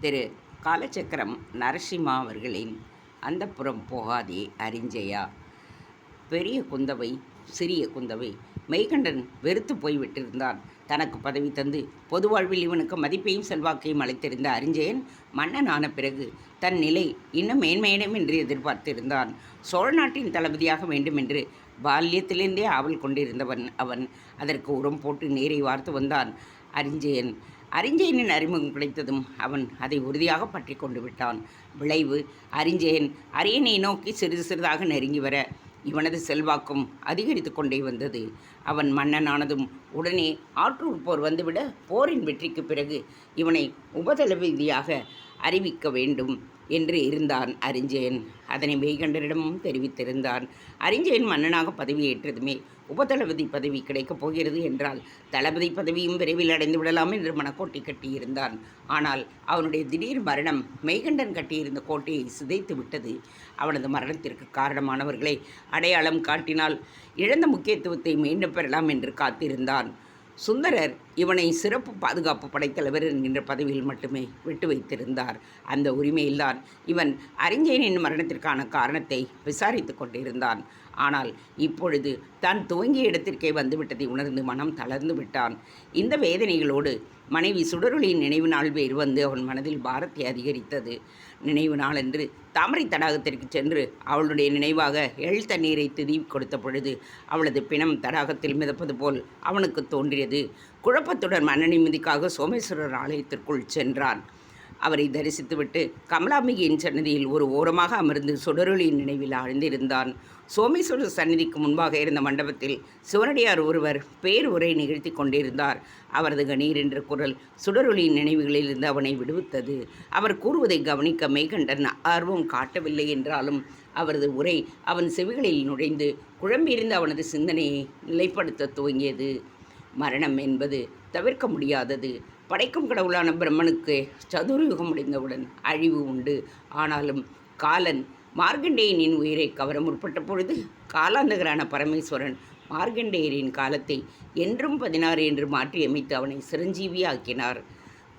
திரு காலச்சக்கரம் நரசிம்மா அவர்களின் அந்தப்புறம் போகாதே அறிஞ்சையா. பெரிய குந்தவை சிறிய குந்தவை மெய்கண்டன் வெறுத்து போய்விட்டிருந்தான். தனக்கு பதவி தந்து பொது வாழ்வில் இவனுக்கு மதிப்பையும் செல்வாக்கையும் அளித்திருந்த அறிஞ்சயன் மன்னன் ஆன பிறகு தன் நிலை இன்னும் மேன்மையிடம் என்று எதிர்பார்த்திருந்தான். சோழ நாட்டின் தளபதியாக வேண்டுமென்று பால்யத்திலிருந்தே ஆவல் கொண்டிருந்தவன் அவன். அதற்கு உரம் போட்டு நீரை வார்த்து வந்தான் அறிஞ்சயன். அரிஞ்சயனின் அறிமுகம் கிடைத்ததும் அவன் அதை உறுதியாக பற்றி கொண்டு விட்டான். விளைவு அரிஞ்சயன் அரியணை நோக்கி சிறிது சிறிதாக நெருங்கி வர இவனது செல்வாக்கும் அதிகரித்து கொண்டே வந்தது. அவன் மன்னனானதும் உடனே ஆற்றூர் போர் வந்துவிட போரின் வெற்றிக்கு பிறகு இவனை உபதளபதியாக அறிவிக்க வேண்டும். என்று இருந்தான் அரிஞ்சயன் அதனை மெய்கண்டரிடமும் தெரிவித்திருந்தான். அரிஞ்சயன் மன்னனாக பதவியேற்றதுமே உபதளபதி பதவி கிடைக்கப் போகிறது என்றால் தளபதி பதவியும் விரைவில் அடைந்து விடலாம் என்று மனக்கோட்டை கட்டியிருந்தான். ஆனால் அவனுடைய திடீர் மரணம் மெய்கண்டன் கட்டியிருந்த கோட்டையை சிதைத்து விட்டது. அவனது மரணத்திற்கு காரணமானவர்களை அடையாளம் காட்டினால் இழந்த முக்கியத்துவத்தை மீண்டும் பெறலாம் என்று காத்திருந்தான். சுந்தரர் இவனை சிறப்பு பாதுகாப்பு படைத்தலைவர் என்கின்ற பதவியில் மட்டுமே விட்டு வைத்திருந்தார். அந்த உரிமையில்தான் இவன் அறிஞனின் மரணத்திற்கான காரணத்தை விசாரித்து கொண்டிருந்தான். ஆனால் இப்பொழுது தான் துவங்கிய இடத்திற்கே வந்துவிட்டதை உணர்ந்து மனம் தளர்ந்து விட்டான். இந்த வேதனைகளோடு மனைவி சுடருளியின் நினைவு நாள் பேர் வந்து அவன் மனதில் பாரத்தை அதிகரித்தது. நினைவு நாளன்று தாமரை தடாகத்திற்கு சென்று அவளுடைய நினைவாக எள் தண்ணீரை திதி கொடுத்த பொழுது அவளது பிணம் தடாகத்தில் மிதப்பது போல் அவனுக்கு தோன்றியது. குழப்பத்துடன் மனநிம்மதிக்காக சோமேஸ்வரர் ஆலயத்திற்குள் சென்றான். அவரை தரிசித்துவிட்டு கமலாம்பிகையின் சன்னதியில் ஒரு ஓரமாக அமர்ந்து சுடரொளியின் நினைவில் ஆழ்ந்திருந்தான். சோமேஸ்வரர் சந்நிதிக்கு முன்பாக இருந்த மண்டபத்தில் சிவனடியார் ஒருவர் பேர் உரை நிகழ்த்தி கொண்டிருந்தார். அவரது கணீர் என்ற குரல் சுடரொளியின் நினைவுகளில் இருந்து அவனை விடுவித்தது. அவர் கூறுவதை கவனிக்க மெய்கண்டன் ஆர்வம் காட்டவில்லை என்றாலும் அவரது உரை அவன் செவிகளில் நுழைந்து குழம்பியிருந்த அவனது சிந்தனையை நிலைப்படுத்த துவங்கியது. மரணம் என்பது தவிர்க்க முடியாதது. படைக்கும் கடவுளான பிரம்மனுக்கு சதுர்யுகம் முடிந்தவுடன் அழிவு உண்டு. ஆனாலும் காலன் மார்கண்டேயனின் உயிரை கவர முற்பட்ட பொழுது காலாந்தகரான பரமேஸ்வரன் மார்கண்டேயரின் காலத்தை என்றும் பதினாறு என்று மாற்றியமைத்து அவனை சிரஞ்சீவியாக்கினார்.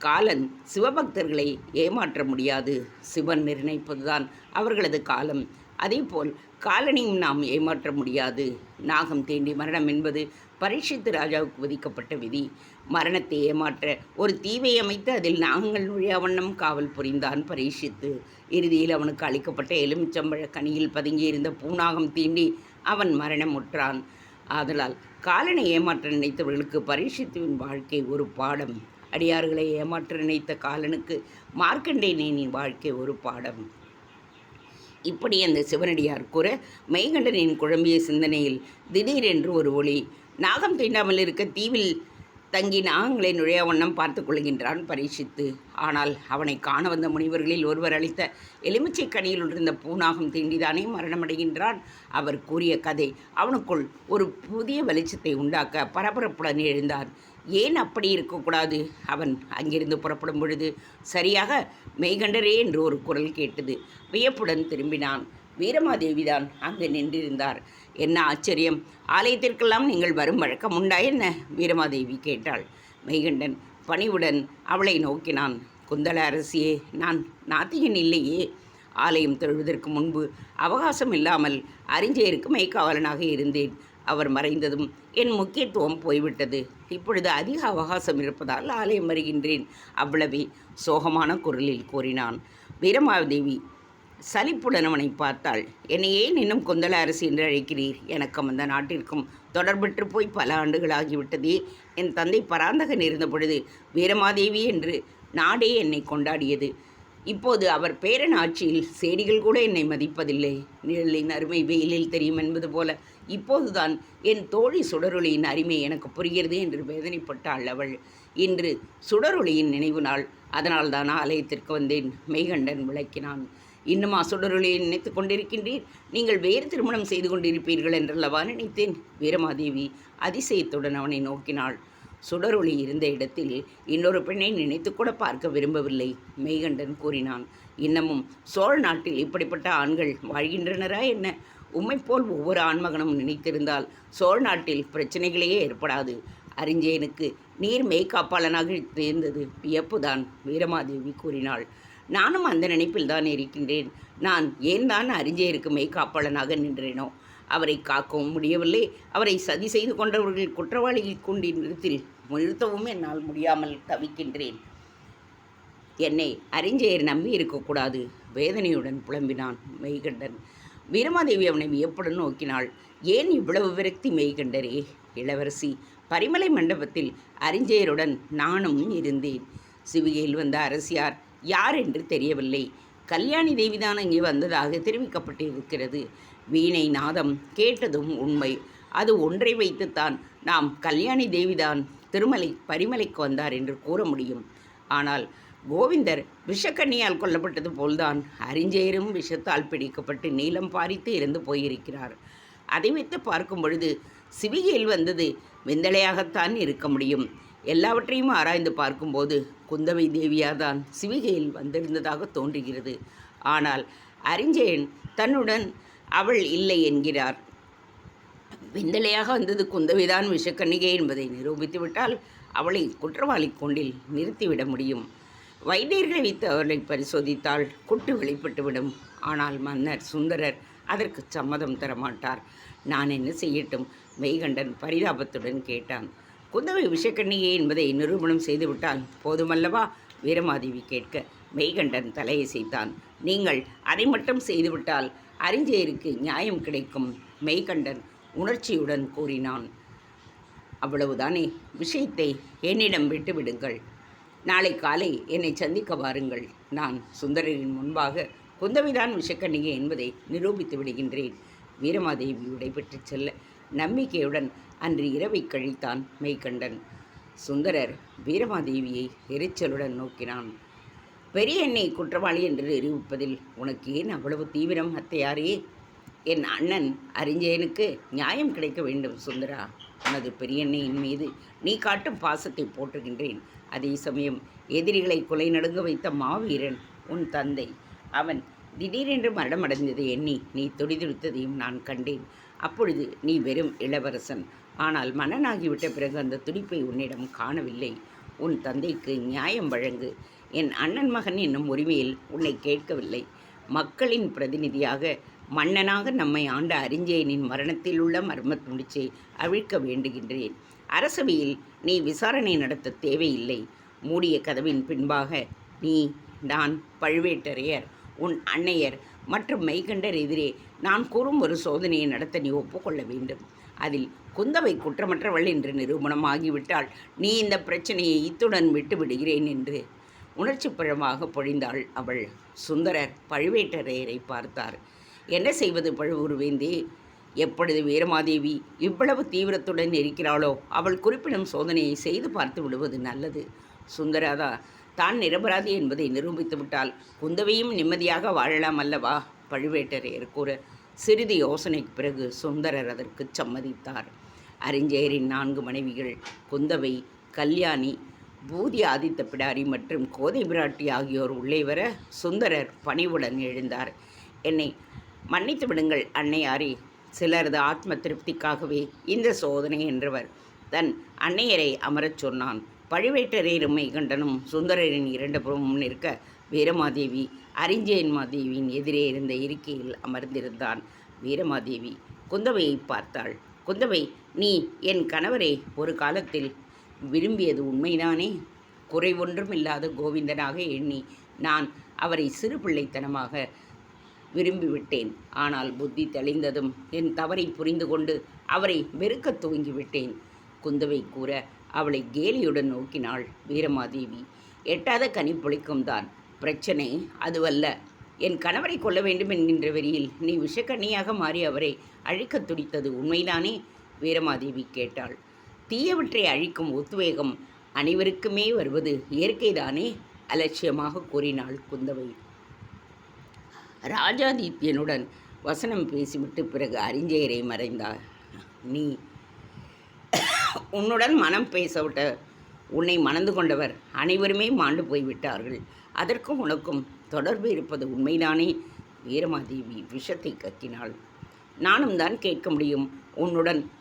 காலன் சிவபக்தர்களை ஏமாற்ற முடியாது. சிவன் நிர்ணயிப்பதுதான் அவர்களது காலம். அதேபோல் காலனையும் நாம் ஏமாற்ற முடியாது. நாகம் தேண்டி மரணம் என்பது பரீட்சித்து ராஜாவுக்கு விதிக்கப்பட்ட விதி. மரணத்தை ஏமாற்ற ஒரு தீவை அமைத்து அதில் நாகங்கள் நுழைய வண்ணம் காவல் புரிந்தான் பரீட்சித்து. இறுதியில் அவனுக்கு அளிக்கப்பட்ட எலுமிச்சம்பழ கனியில் பதுங்கியிருந்த பூநாகம் தீண்டி அவன் மரணமுற்றான் ஆதலால் காலனை ஏமாற்ற நினைத்தவர்களுக்கு பரீட்சித்துவின் வாழ்க்கை ஒரு பாடம். அடியார்களை ஏமாற்ற நினைத்த காலனுக்கு மார்க்கண்டேயனின் வாழ்க்கை ஒரு பாடம். இப்படி அந்த சிவனடியார் கூற மெய்கண்டனின் குழம்பிய சிந்தனையில் திடீரென்று ஒரு ஒளி. நாகம் தீண்டாமல் இருக்க தீவில் தங்கி நாகங்களை நுழைய வண்ணம் பார்த்து கொள்கின்றான் பரீட்சித்து. ஆனால் அவனை காண வந்த முனிவர்களில் ஒருவர் அளித்த எலுமிச்சை கனியில் இருந்த பூநாகம் தீண்டிதானே மரணமடைகின்றான். அவர் கூறிய கதை அவனுக்குள் ஒரு புதிய வெளிச்சத்தை உண்டாக்க பரபரப்புடன் எழுந்தான். ஏன் அப்படி இருக்கக்கூடாது? அவன் அங்கிருந்து புறப்படும் பொழுது சரியாக மெய்கண்டரே என்று ஒரு குரல் கேட்டது. வியப்புடன் திரும்பினான். வீரமாதேவிதான் அங்கு நின்றிருந்தார். என்ன ஆச்சரியம்? ஆலயத்திற்கெல்லாம் நீங்கள் வரும் வழக்கம் உண்டா என்ன? வீரமாதேவி கேட்டாள். மெய்கண்டன் பணிவுடன் அவளை நோக்கினான். குந்தள அரசியே நான் நாத்திகன் இல்லையே. ஆலயம் தொழுவதற்கு முன்பு அவகாசம் இல்லாமல் அறிஞருக்கு மெய்க்காவலனாக இருந்தேன். அவர் மறைந்ததும் என் முக்கியத்துவம் போய்விட்டது. இப்பொழுது அதிக அவகாசம் இருப்பதால் ஆலயம் வருகின்றேன். அவ்வளவே சோகமான குரலில் கூறினான். வீரமாதேவி சலிப்புடன் அவனை பார்த்தாள். என்னை ஏன் இன்னும் குந்தல அரசு என்று அழைக்கிறீர்? எனக்கும் அந்த நாட்டிற்கும் தொடர்பற்று போய் பல ஆண்டுகள் ஆகிவிட்டதே. என் தந்தை பராந்தகன் இருந்த பொழுது வீரமாதேவி என்று நாடே என்னை கொண்டாடியது. இப்போது அவர் பேரன் ஆட்சியில் சேடிகள் கூட என்னை மதிப்பதில்லை. நிழலின் அருமை வெயிலில் தெரியும் என்பது போல இப்போதுதான் என் தோழி சுடரொளியின் அருமை எனக்கு புரிகிறது என்று வேதனைப்பட்டாள் அவள். இன்று சுடரொளியின் நினைவு நாள். அதனால்தான் ஆலயத்திற்கு வந்தேன் மெய்கண்டன் விளக்கினான். இன்னுமா சுடரொளியை நினைத்து கொண்டிருக்கின்றீர். நீங்கள் வேறு திருமணம் செய்து கொண்டிருப்பீர்கள் என்றல்லவா நினைத்தேன். வீரமாதேவி அதிசயத்துடன் அவனை நோக்கினாள். சுடரொளி இருந்த இடத்தில் இன்னொரு பெண்ணை நினைத்து கூட பார்க்க விரும்பவில்லை மெய்கண்டன் கூறினான். இன்னமும் சோழ நாட்டில் இப்படிப்பட்ட ஆண்கள் வாழ்கின்றனரா என்ன? உம்மை போல் ஒவ்வொரு ஆண்மகனும் நினைத்திருந்தால் சோழ நாட்டில் பிரச்சனைகளையே ஏற்படாது. அறிஞ்சேனுக்கு நீர் மெய்காப்பாளனாக தேர்ந்தது வியப்புதான் வீரமாதேவி கூறினாள். நானும் அந்த நினைப்பில் தான் இருக்கின்றேன். நான் ஏன் தான் அறிஞ்சேருக்கு மெய்காப்பாளனாக நின்றேனோ? அவரை காக்கவும் முடியவில்லை. அவரை சதி செய்து கொண்டவர்கள் குற்றவாளிகள் கொண்டு நிறுத்தில் நிறுத்தவும் என்னால் முடியாமல் தவிக்கின்றேன். என்னை அறிஞ்சயர் நம்பி இருக்கக்கூடாது. வேதனையுடன் புலம்பினான் மெய்கண்டன். வீரமாதேவி அவனை வியப்புடன் நோக்கினாள். ஏன் இவ்வளவு விரக்தி மெய்கண்டரே? இளவரசி பரிமலை மண்டபத்தில் அறிஞ்சயருடன் நானும் இருந்தேன். சிவிகையில் வந்த அரசியார் யார் என்று தெரியவில்லை. கல்யாணி தேவிதான் அங்கே வந்ததாக தெரிவிக்கப்பட்டிருக்கிறது. வீணை நாதம் கேட்டதும் உண்மை. அது ஒன்றை வைத்துத்தான் நாம் கல்யாணி தேவிதான் திருமலை பரிமலைக்கு வந்தார் என்று கூற முடியும். ஆனால் கோவிந்தர் விஷக்கண்ணியால் கொல்லப்பட்டது போல்தான் அறிஞ்சேரும் விஷத்தால் பிடிக்கப்பட்டு நீளம் பாரித்து இருந்து போயிருக்கிறார். அதை வைத்து பார்க்கும் பொழுது சிவிகையில் வந்தது விந்தலையாகத்தான் இருக்க முடியும். எல்லாவற்றையும் ஆராய்ந்து பார்க்கும்போது குந்தவை தேவியாதான் சிவிகையில் வந்திருந்ததாக தோன்றுகிறது. ஆனால் அறிஞ்சயன் தன்னுடன் அவள் இல்லை என்கிறார். விந்தலையாக வந்தது குந்தவைதான் விஷக்கன்னிகை என்பதை நிரூபித்து விட்டால் அவளை குற்றவாளி கொண்டில் நிறுத்திவிட முடியும். வைத்தியர்களை வைத்து அவர்களை பரிசோதித்தால் குட்டு வெளிப்பட்டுவிடும். ஆனால் மன்னர் சுந்தரர் அதற்கு சம்மதம் தரமாட்டார். நான் என்ன செய்யட்டும்? மெய்கண்டன் பரிதாபத்துடன் கேட்டான். குந்தவை விஷக்கண்ணியே என்பதை நிரூபணம் செய்துவிட்டால் போதுமல்லவா? வீரமாதேவி கேட்க. மெய்கண்டன் தலையசைத்தான். நீங்கள் அதை மட்டும் செய்துவிட்டால் அறிஞ்சயருக்கு நியாயம் கிடைக்கும் மெய்கண்டன் உணர்ச்சியுடன் கூறினான். அவ்வளவுதானே? விஷயத்தை என்னிடம் விட்டுவிடுங்கள். நாளை காலை என்னை சந்திக்க வாருங்கள். நான் சுந்தரரின் முன்பாக குந்தவிதான் விஷக்கண்ணிகை என்பதை நிரூபித்து விடுகின்றேன். வீரமாதேவி விடைபெற்று செல்ல நம்பிக்கையுடன் அன்று இரவை கழித்தான் மெய்கண்டன். சுந்தரர் வீரமாதேவியை எரிச்சலுடன் நோக்கினான். பெரிய என்னை குற்றவாளி என்று நிரூபிப்பதில் உனக்கு ஏன் அவ்வளவு தீவிரம் அத்தையாரே? என் அண்ணன் அறிஞ்சயனுக்கு நியாயம் கிடைக்க வேண்டும் சுந்தரா. உனது பெரியண்ணையின் மீது நீ காட்டும் பாசத்தை போற்றுகின்றேன். அதே சமயம் எதிரிகளை கொலை நடுங்க வைத்த மாவீரன் உன் தந்தை. அவன் திடீரென்று மரணமடைந்ததை எண்ணி நீ துடிதுடித்ததையும் நான் கண்டேன். அப்பொழுது நீ வெறும் இளவரசன். ஆனால் மன்னனாகிவிட்ட பிறகு அந்த துடிப்பை உன்னிடம் காணவில்லை. உன் தந்தைக்கு நியாயம் வழங்கு. என் அண்ணன் மகன் என்னும் உரிமையில் உன்னை கேட்கவில்லை. மக்களின் பிரதிநிதியாக மன்னனாக நம்மை ஆண்ட அறிஞ்சயனின் மரணத்தில் உள்ள மர்ம துணிச்சை அவிழ்க்க வேண்டுகின்றேன். அரசவையில் நீ விசாரணை நடத்த தேவையில்லை. மூடிய கதவின் பின்பாக நீ நான் பழுவேட்டரையர் உன் அன்னையர் மற்றும் மெய்கண்டர் எதிரே நான் கூறும் ஒரு சோதனையை நடத்த நீ ஒப்புக்கொள்ள வேண்டும். அதில் குந்தவை குற்றமற்றவள் என்று நிரூபணமாகிவிட்டால் நீ இந்த பிரச்சனையை இத்துடன் விட்டு விடுகிறேன் என்று உணர்ச்சிப்பழமாக பொழிந்தாள் அவள். சுந்தரர் பழுவேட்டரையரை பார்த்தார். என்ன செய்வது பழுவூர்வேந்தே? எப்பொழுது வீரமாதேவி இவ்வளவு தீவிரத்துடன் இருக்கிறாளோ அவள் குறிப்பிடும் சோதனையை செய்து பார்த்து விடுவது நல்லது. சுந்தராதா தான் நிரபராதி என்பதை நிரூபித்து விட்டால் குந்தவையும் நிம்மதியாக வாழலாம் அல்லவா? பழுவேட்டரையர் கூற சிறிது யோசனைக்கு பிறகு சுந்தரர் அதற்கு சம்மதித்தார். அறிஞ்சேரின் நான்கு மனைவிகள் குந்தவை கல்யாணி பூதி ஆதித்த பிடாரி மற்றும் கோதை பிராட்டி ஆகியோர் உள்ளே வர சுந்தரர் பணிவுடன் எழுந்தார். என்னை மன்னித்து விடுங்கள் அன்னையாரே சிலரது ஆத்ம திருப்திக்காகவே இந்த சோதனை என்றவர். தன் அன்னையரை அமரச் சொன்னான். பழுவேட்டரையரும் கண்டனும் சுந்தரரின் இரண்டு புறமும் நிற்க வீரமாதேவி அறிஞ்சயன் மாதேவியின் எதிரே இருந்த இருக்கையில் அமர்ந்திருந்தான். வீரமாதேவி குந்தவையை பார்த்தாள். குந்தவை நீ என் கணவரை ஒரு காலத்தில் விரும்பியது உண்மைதானே? குறைவொன்றும் இல்லாத கோவிந்தனாக எண்ணி நான் அவரை சிறு பிள்ளைத்தனமாக விரும்பிவிட்டேன். ஆனால் புத்தி தெளிந்ததும் என் தவறை புரிந்து கொண்டு அவரை வெறுக்கத் துவங்கிவிட்டேன் குந்தவை கூற அவளை கேலியுடன் நோக்கினாள் வீரமாதேவி. எட்டாத கனி புளிக்கும் தான். பிரச்சனை அதுவல்ல. என் கணவரை கொல்ல வேண்டும் என்கின்ற வெறியில் நீ விஷக்கண்ணியாக மாறி அவரை அழிக்கத் துடித்தது உண்மைதானே? வீரமாதேவி கேட்டாள். தீயவற்றை அழிக்கும் உத்வேகம் அனைவருக்குமே வருவது இயற்கைதானே? அலட்சியமாக கூறினாள் குந்தவை. ராஜாதித்யனுடன் வசனம் பேசிவிட்டு பிறகு அறிஞ்சயரை மறைந்தார். நீ உன்னுடன் மனம் பேசவிட்ட உன்னை மணந்து கொண்டவர் அனைவருமே மாண்டு போய்விட்டார்கள். அதற்கும் உனக்கும் தொடர்பு இருப்பது உண்மைதானே? வீரமாதேவி விஷத்தை கக்கினாள் நானும் தான் கேட்க முடியும். உன்னுடன்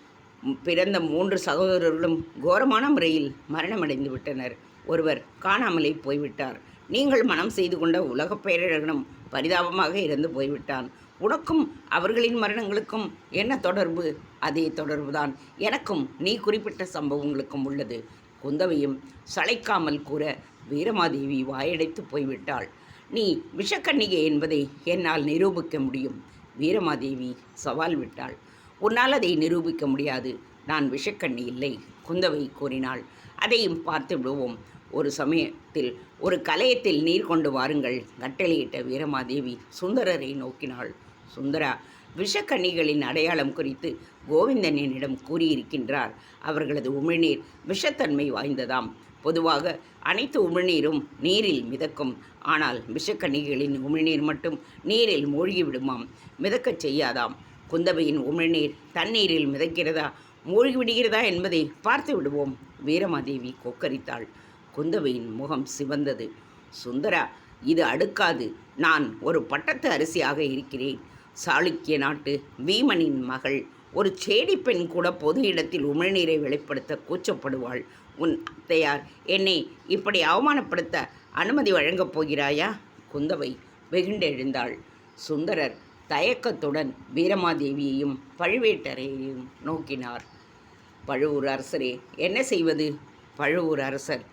பிறந்த மூன்று சகோதரர்களும் கோரமான முறையில் மரணமடைந்து விட்டனர். ஒருவர் காணாமலே போய்விட்டார். நீங்கள் மனம் செய்து கொண்ட உலகப் பேரழகனும் பரிதாபமாக இறந்து போய்விட்டான். உனக்கும் அவர்களின் மரணங்களுக்கும் என்ன தொடர்பு? அதே தொடர்புதான். எனக்கும் நீ குறிப்பிட்ட சம்பவங்களுக்கும் உள்ளது. குந்தவையும் சளைக்காமல் கூற வீரமாதேவி வாயடைத்து போய்விட்டாள். நீ விஷக்கன்னிகை என்பதை என்னால் நிரூபிக்க முடியும். வீரமாதேவி சவால் விட்டாள். உன்னால் அதை நிரூபிக்க முடியாது. நான் விஷக்கண்ணி இல்லை குந்தவை கூறினாள். அதையும் பார்த்து விடுவோம். ஒரு சமயத்தில் ஒரு கலயத்தில் நீர் கொண்டு வாருங்கள். கட்டளையிட்ட வீரமாதேவி சுந்தரரை நோக்கினாள். சுந்தரா விஷக்கன்னிகளின் அடையாளம் குறித்து கோவிந்தன் என்னிடம் கூறியிருக்கின்றார். அவர்களது உமிழ்நீர் விஷத்தன்மை வாய்ந்ததாம். பொதுவாக அனைத்து உமிழ்நீரும் நீரில் மிதக்கும். ஆனால் விஷக்கன்னிகளின் உமிழ்நீர் மட்டும் நீரில் மூழ்கிவிடுமாம். மிதக்கச் செய்யாதாம். குந்தவையின் உமிழ்நீர் தண்ணீரில் மிதக்கிறதா? மூழ்கி விடுகிறதா என்பதை பார்த்து விடுவோம் வீரமாதேவி கொக்கரித்தாள். குந்தவையின் முகம் சிவந்தது. சுந்தரா இது அடுக்காது. நான் ஒரு பட்டத்து அரிசியாக இருக்கிறேன். சாளுக்கிய நாட்டு வீமனின் மகள் ஒரு சேடி பெண் கூட பொது இடத்தில் உமிழ்நீரை வெளிப்படுத்த கூச்சப்படுவாள். உன் அத்தையார் என்னை இப்படி அவமானப்படுத்த அனுமதி வழங்கப் போகிறாயா? குந்தவை வெகுண்டெழுந்தாள் சுந்தரர் தயக்கத்துடன் வீரமாதேவியையும் பழுவேட்டரையையும் நோக்கினார். பழுவூர் அரசரே என்ன செய்வது? பழுவூர் அரசர்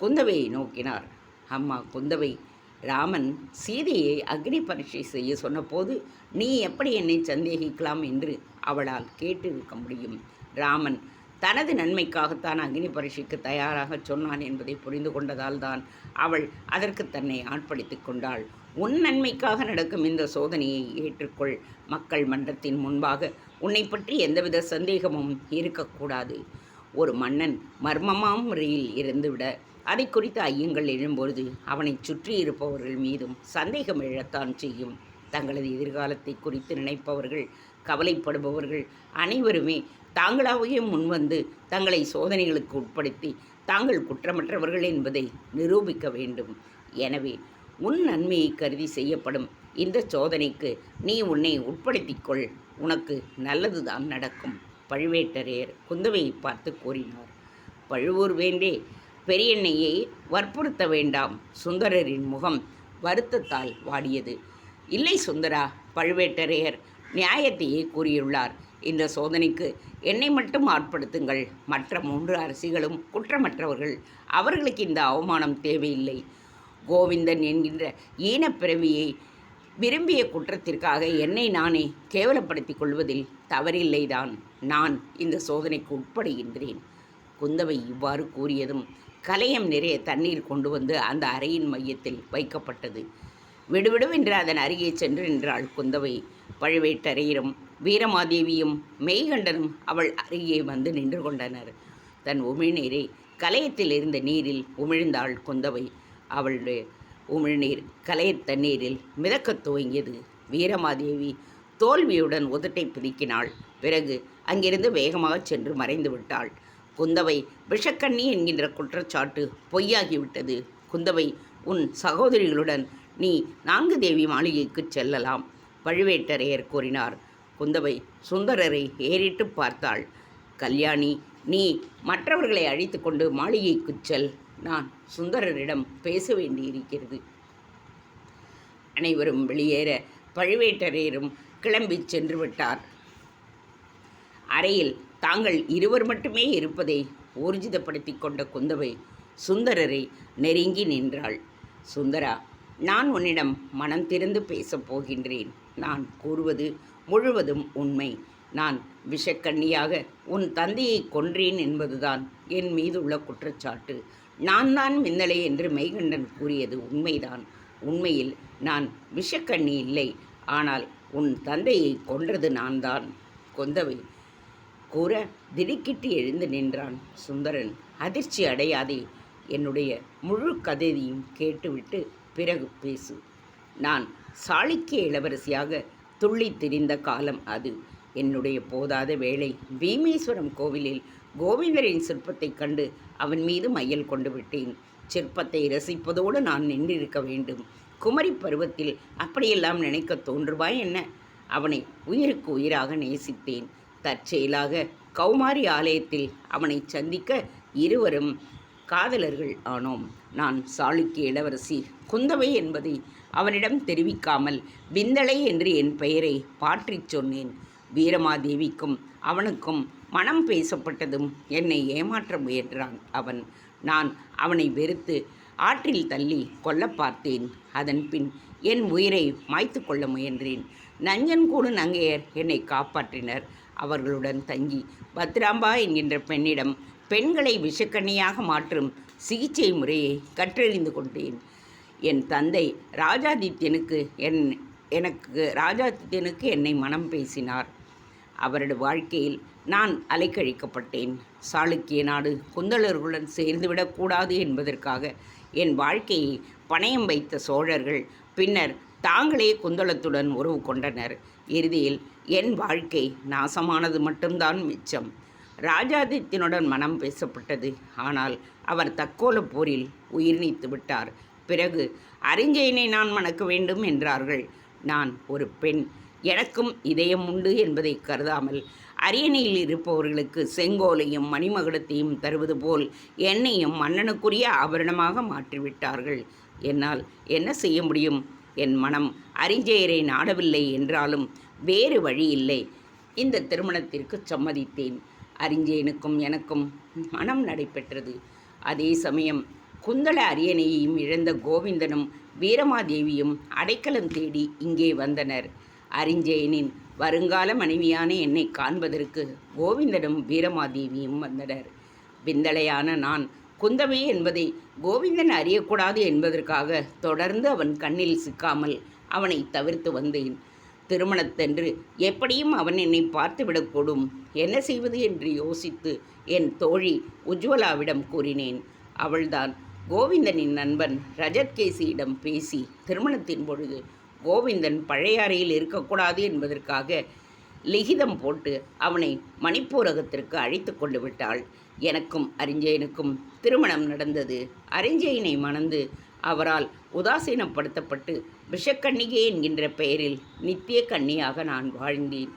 குந்தவையை நோக்கினார். அம்மா குந்தவை ராமன் சீதையை அக்னி பரீட்சை செய்ய சொன்னபோது நீ எப்படி என்னை சந்தேகிக்கலாம்? என்று அவளால் கேட்டிருக்க முடியும். ராமன் தனது நன்மைக்காகத்தான் அக்னி பரீட்சைக்கு தயாராக சொன்னான் என்பதை புரிந்து கொண்டதால் தான் அவள் அதற்கு தன்னை ஆட்படுத்தி கொண்டாள். உன் நன்மைக்காக நடக்கும் இந்த சோதனையை ஏற்றுக்கொள். மக்கள் மன்றத்தின் முன்பாக உன்னை பற்றி எந்தவித சந்தேகமும் இருக்கக்கூடாது. ஒரு மன்னன் மர்மமாம் முறையில் இருந்துவிட அதை குறித்த ஐயங்கள் எழும்பொழுது அவனை சுற்றி இருப்பவர்கள் மீதும் சந்தேகம் எழத்தான் செய்யும். தங்களது எதிர்காலத்தை குறித்து நினைப்பவர்கள் கவலைப்படுபவர்கள் அனைவருமே தாங்களாகவே முன்வந்து தங்களை சோதனைகளுக்கு உட்படுத்தி தாங்கள் குற்றமற்றவர்கள் என்பதை நிரூபிக்க வேண்டும். எனவே உன் நன்மையை கருதி செய்யப்படும் இந்த சோதனைக்கு நீ உன்னை உட்படுத்திக்கொள். உனக்கு நல்லதுதான் நடக்கும். பழுவேட்டரையர் குந்தவையை பார்த்து கூறினார். பழுவூர் வேண்டே பெரியண்ணையை வற்புறுத்த வேண்டாம். சுந்தரரின் முகம் வருத்தத்தால் வாடியது. இல்லை சுந்தரா பழுவேட்டரையர் நியாயத்தையே கூறியுள்ளார். இந்த சோதனைக்கு என்னை மட்டும் ஆட்படுத்துங்கள். மற்ற மூன்று அரசிகளும் குற்றமற்றவர்கள். அவர்களுக்கு இந்த அவமானம் தேவையில்லை. கோவிந்தன் என்கின்ற ஈனப்பிறவியை விரும்பிய குற்றத்திற்காக என்னை நானே கேவலப்படுத்திக் கொள்வதில் தவறில்லைதான். நான் இந்த சோதனைக்கு உட்படுகின்றேன். குந்தவை இவ்வாறு கூறியதும் கலையம் நிறைய தண்ணீர் கொண்டு வந்து அந்த அறையின் மையத்தில் வைக்கப்பட்டது. விடுவிடும் என்று அதன் அருகே சென்று நின்றாள் குந்தவை. பழுவேட்டரையரும் வீரமாதேவியும் மெய்கண்டனும் அவள் அருகே வந்து நின்று கொண்டனர். தன் உமிழ்நீரை கலையத்தில் இருந்த நீரில் உமிழ்ந்தாள் குந்தவை. அவளுடைய உமிழ்நீர் கலையத் தண்ணீரில் மிதக்கத் துவங்கியது. வீரமாதேவி தோல்வியுடன் உதட்டை பிதுக்கினாள். பிறகு அங்கிருந்து வேகமாகச் சென்று மறைந்து விட்டாள். குந்தவை விஷக்கண்ணி என்கின்ற குற்றச்சாட்டு பொய்யாகிவிட்டது. குந்தவை உன் சகோதரிகளுடன் நீ நான்கு தேவி மாளிகைக்கு செல்லலாம் பழுவேட்டரையர் கூறினார். குந்தவை சுந்தரரை ஏறிட்டு பார்த்தாள். கல்யாணி நீ மற்றவர்களை அழைத்து கொண்டு மாளிகைக்குச் செல் நான் சுந்தரரிடம் பேச வேண்டியிருக்கிறது. அனைவரும் வெளியேற பழுவேட்டரையரும் கிளம்பிச் சென்று விட்டார் அறையில் தாங்கள் இருவர் மட்டுமே இருப்பதை ஊர்ஜிதப்படுத்தி கொண்ட குந்தவை சுந்தரரை நெருங்கி நின்றாள். சுந்தரா நான் உன்னிடம் மனம் திறந்து பேசப் போகின்றேன். நான் கூறுவது முழுவதும் உண்மை. நான் விஷக்கண்ணியாக உன் தந்தையை கொன்றேன் என்பதுதான் என் மீதுள்ள குற்றச்சாட்டு. நான் தான் மின்னலை என்று மெய்கண்டன் கூறியது உண்மைதான். உண்மையில் நான் விஷக்கண்ணி இல்லை. ஆனால் உன் தந்தையை கொன்றது நான் தான் கொந்தவை. கூற திடுக்கிட்டு எழுந்து நின்றான் சுந்தரன். அதிர்ச்சி அடையாதே. என்னுடைய முழு கதையையும் கேட்டுவிட்டு பிறகு பேசு. நான் சாளுக்கிய இளவரசியாக துள்ளி திரிந்த காலம் அது. என்னுடைய போதாத வேளை பீமேஸ்வரம் கோவிலில் கோவிந்தரின் சிற்பத்தைக் கண்டு அவன் மீது மையல் கொண்டு விட்டேன். சிற்பத்தை ரசிப்பதோடு நான் நின்றிருக்க வேண்டும். குமரி பருவத்தில் அப்படியெல்லாம் நினைக்க தோன்றுவாய் என்ன? அவனை உயிருக்கு உயிராக நேசித்தேன். தற்செயலாக கௌமாரி ஆலயத்தில் அவனை சந்திக்க இருவரும் காதலர்கள் ஆனோம். நான் சாளுக்கிய இளவரசி. குந்தவை என்பதை அவனிடம் தெரிவிக்காமல் விந்தளை என்று என் பெயரை பாற்றிச் சொன்னேன். வீரமாதேவிக்கும் அவனுக்கும் மனம் பேசப்பட்டதும் என்னை ஏமாற்ற முயன்றான் அவன். நான் அவனை வெறுத்து ஆற்றில் தள்ளி கொல்ல பார்த்தேன். அதன் பின் என் உயிரை மாய்த்து கொள்ள முயன்றேன். நஞ்சன்கூடு நங்கையர் என்னை காப்பாற்றினர். அவர்களுடன் தங்கி பத்ராம்பா என்கின்ற பெண்ணிடம் பெண்களை விஷக்கண்ணியாக மாற்றும் சிகிச்சை முறையை கற்றறிந்து கொண்டேன். என் தந்தை ராஜாதித்யனுக்கு என் எனக்கு ராஜாதித்யனுக்கு என்னை மனம் பேசினார். அவரது வாழ்க்கையில் நான் அலைக்கழிக்கப்பட்டேன். சாளுக்கிய நாடு குந்தளர்களுடன் சேர்ந்துவிடக்கூடாது என்பதற்காக என் வாழ்க்கையை பணயம் வைத்த சோழர்கள் பின்னர் தாங்களே குந்தளத்துடன் உறவு கொண்டனர். இறுதியில் என் வாழ்க்கை நாசமானது மட்டும்தான் மிச்சம். ராஜாதித்யனுடன் மனம் பேசப்பட்டது. ஆனால் அவர் தக்கோல போரில் உயிர் நீத்து விட்டார். பிறகு அரிஞ்சயனை நான் மணக்க வேண்டும் என்றார்கள். நான் ஒரு பெண். எனக்கும் இதயம் உண்டு என்பதை கருதாமல் அரியணையில் இருப்பவர்களுக்கு செங்கோலையும் மணிமகுடத்தையும் தருவது போல் என்னையும் மன்னனுக்குரிய ஆபரணமாக மாற்றிவிட்டார்கள். என்னால் என்ன செய்ய முடியும்? என் மனம் அரிஞ்சயரை நாடவில்லை என்றாலும் வேறு வழி இல்லை. இந்த திருமணத்திற்கு சம்மதித்தேன். அரிஞ்சயனுக்கும் எனக்கும் மனம் நடைபெற்றது. அதே சமயம் குந்தள அரியணையையும் இழந்த கோவிந்தனும் வீரமாதேவியும் அடைக்கலம் தேடி இங்கே வந்தனர். அறிஞ்சயனின் வருங்கால மனைவியான என்னை காண்பதற்கு கோவிந்தனும் வீரமாதேவியும் வந்தனர். விந்தளையான நான் குந்தவை என்பதை கோவிந்தன் அறியக்கூடாது என்பதற்காக தொடர்ந்து அவன் கண்ணில் சிக்காமல் அவனை தவிர்த்து வந்தேன். திருமணத்தன்று எப்படியும் அவன் என்னை பார்த்துவிடக்கூடும். என்ன செய்வது என்று யோசித்து என் தோழி உஜ்வலாவிடம் கூறினேன். அவள்தான் கோவிந்தனின் நண்பன் ரஜத்கேசியிடம் பேசி திருமணத்தின் பொழுது கோவிந்தன் பழைய அறையில் இருக்கக்கூடாது என்பதற்காக லிகிதம் போட்டு அவனை மணிப்பூரகத்திற்கு அழைத்து கொண்டு விட்டாள். எனக்கும் அரிஞ்சயனுக்கும் திருமணம் நடந்தது. அரிஞ்சயனை மணந்து அவரால் உதாசீனப்படுத்தப்பட்டு விஷக்கன்னிகை என்கின்ற பெயரில் நித்திய கன்னியாக நான் வாழ்ந்தேன்.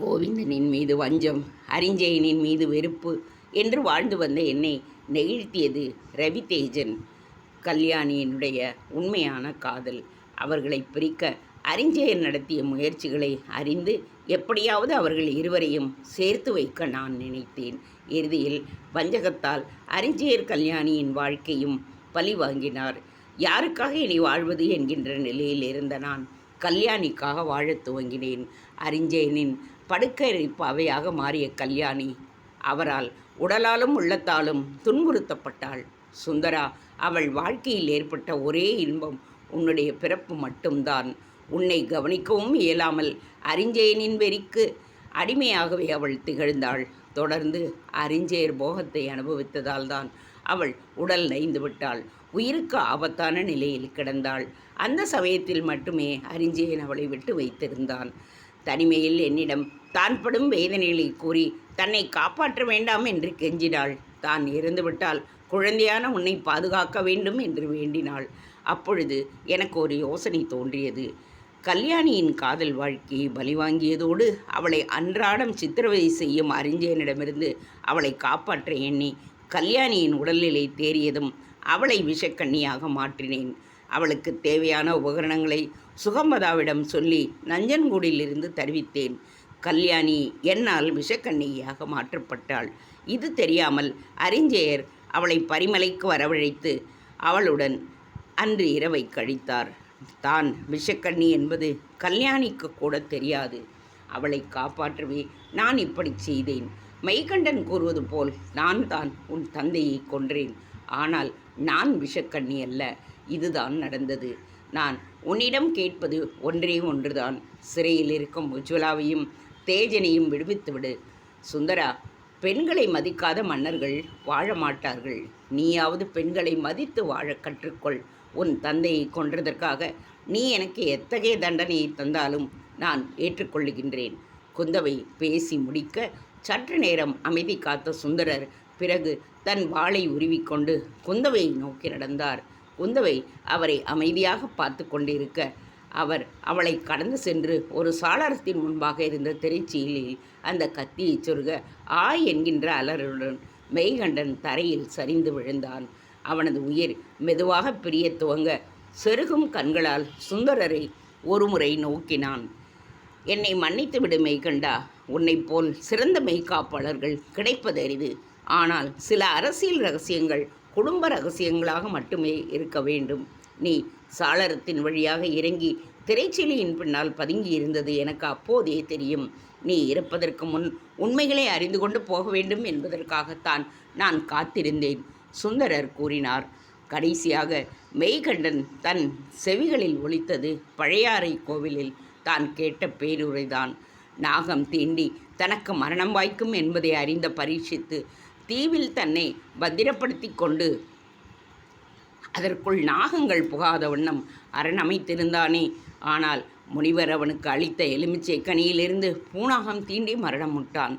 கோவிந்தனின் மீது வஞ்சம் அரிஞ்சயனின் மீது வெறுப்பு என்று வாழ்ந்து வந்த என்னை நெகிழ்த்தியது ரவிதேஜன். கல்யாணியினுடைய உண்மையான காதல். அவர்களை பிரிக்க அரிஞ்சயன் நடத்திய முயற்சிகளை அறிந்து எப்படியாவது அவர்கள் இருவரையும் சேர்த்து வைக்க நான் நினைத்தேன். இறுதியில் வஞ்சகத்தால் அறிஞ்சயர் கல்யாணியின் வாழ்க்கையும் பழி வாங்கினார். யாருக்காக இனி வாழ்வது என்கின்ற நிலையில் இருந்த நான் கல்யாணிக்காக வாழத் துவங்கினேன். அறிஞ்சேனின் படுக்கை பாவையாக மாறிய கல்யாணி அவரால் உடலாலும் உள்ளத்தாலும் துன்புறுத்தப்பட்டாள். சுந்தரா அவள் வாழ்க்கையில் ஏற்பட்ட ஒரே இன்பம் உன்னுடைய பிறப்பு மட்டும்தான். உன்னை கவனிக்கவும் இயலாமல் அறிஞ்சேனின் வெறிக்கு அடிமையாகவே அவள் திகழ்ந்தாள். தொடர்ந்து அரிஞ்சயர் போகத்தை அனுபவித்ததால் தான் அவள் உடல் நைந்து விட்டாள். உயிருக்கு ஆபத்தான நிலையில் கிடந்தாள். அந்த சமயத்தில் மட்டுமே அரிஞ்சயன் அவளை விட்டு வைத்திருந்தான். தனிமையில் என்னிடம் தான் படும் வேதனைகளை கூறி தன்னை காப்பாற்ற வேண்டாம் என்று கெஞ்சினாள். தான் இறந்துவிட்டால் குழந்தையான உன்னை பாதுகாக்க வேண்டும் என்று வேண்டினாள். அப்பொழுது எனக்கு ஒரு யோசனை தோன்றியது. கல்யாணியின் காதல் வாழ்க்கையை பலிவாங்கியதோடு அவளை அன்றாடம் சித்திரவதை செய்யும் அறிஞனிடமிருந்து அவளை காப்பாற்ற எண்ணி கல்யாணியின் உடல்நிலை தேறியதும் அவளை விஷக்கண்ணியாக மாற்றினேன். அவளுக்கு தேவையான உபகரணங்களை சுகம்பதாவிடம் சொல்லி நஞ்சன்கூடிலிருந்து தருவித்தேன். கல்யாணி என்னால் விஷக்கண்ணியாக மாற்றப்பட்டாள். இது தெரியாமல் அறிஞ்சயர் அவளை பரிமலைக்கு வரவழைத்து அவளுடன் அன்று இரவை கழித்தார். தான் விஷக்கண்ணி என்பது கல்யாணிக்கு கூட தெரியாது. அவளை காப்பாற்றவே நான் இப்படி செய்தேன். மெய்கண்டன் கூறுவது போல் நான் தான் உன் தந்தையை கொன்றேன். ஆனால் நான் விஷக்கண்ணி அல்ல. இதுதான் நடந்தது. நான் உன்னிடம் கேட்பது ஒன்றே ஒன்றுதான். சிறையில் இருக்கும் உஜ்வலாவையும் தேஜனையும் விடுவித்துவிடு. சுந்தரா பெண்களை மதிக்காத மன்னர்கள் வாழ மாட்டார்கள் நீயாவது பெண்களை மதித்து வாழ கற்றுக்கொள். உன் தந்தையை கொன்றதற்காக நீ எனக்கு எத்தகைய தண்டனையை தந்தாலும் நான் ஏற்றுக்கொள்ளுகின்றேன். குந்தவை பேசி முடிக்க சற்று நேரம் அமைதி காத்த சுந்தரர் பிறகு தன் வாளை உருவிக்கொண்டு குந்தவையை நோக்கி நடந்தார். குந்தவை அவரை அமைதியாக பார்த்து கொண்டிருக்க அவர் அவளை கடந்து சென்று ஒரு சாளரத்தின் முன்பாக இருந்த திரைச்சீலில் அந்த கத்தியை சொருக ஆ என்கின்ற அலருடன் மெய்கண்டன் தரையில் சரிந்து விழுந்தான். அவனது உயிர் மெதுவாக பிரிய துவங்க செருகும் கண்களால் சுந்தரரை ஒருமுறை நோக்கினான். என்னை மன்னித்து விடு மெய்கண்டா உன்னைப் போல் சிறந்த மெய்காப்பாளர்கள் கிடைப்பது அரிது ஆனால் சில அரசியல் ரகசியங்கள் குடும்ப ரகசியங்களாக மட்டுமே இருக்க வேண்டும். நீ சாளரத்தின் வழியாக இறங்கி திரைச்சீலியின் பின்னால் பதுங்கி இருந்தது எனக்கு அப்போதே தெரியும். நீ இறப்பதற்கு முன் உண்மைகளை அறிந்து கொண்டு போக வேண்டும் என்பதற்காகத்தான் நான் காத்திருந்தேன் சுந்தரர் கூறினார். கடைசியாக மெய்கண்டன் தன் செவிகளில் ஒலித்தது பழையாறை கோவிலில் தான் கேட்ட பேருரைதான். நாகம் தீண்டி தனக்கு மரணம் வாய்க்கும் என்பதை அறிந்த பரீட்சித்து தீவில் தன்னை பத்திரப்படுத்தி கொண்டு அதற்குள் நாகங்கள் புகாத வண்ணம் அரணமைத்திருந்தானே ஆனால் முனிவர் அவனுக்கு அளித்த எலுமிச்சை கனியிலிருந்து பூனாகம் தீண்டி மரணமுட்டான்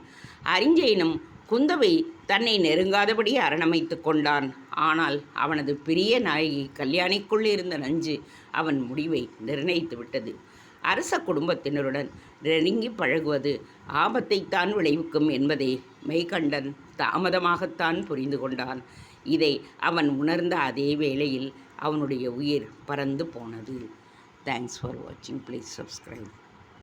அரிஞ்சயனும் குந்தவை தன்னை நெருங்காதபடி அரணமைத்து கொண்டான். ஆனால் அவனது பிரிய நாயகி கல்யாணிக்குள் இருந்த நஞ்சு அவன் முடிவை நிர்ணயித்து விட்டது. அரச குடும்பத்தினருடன் நெருங்கி பழகுவது ஆபத்தைத்தான் விளைவிக்கும் என்பதை மெய்கண்டன் தாமதமாகத்தான் புரிந்து கொண்டான். இதை அவன் உணர்ந்த அதே வேளையில் அவனுடைய உயிர் பறந்து போனது. தேங்க்ஸ் ஃபார் வாட்சிங் ப்ளீஸ் சப்ஸ்கிரைப்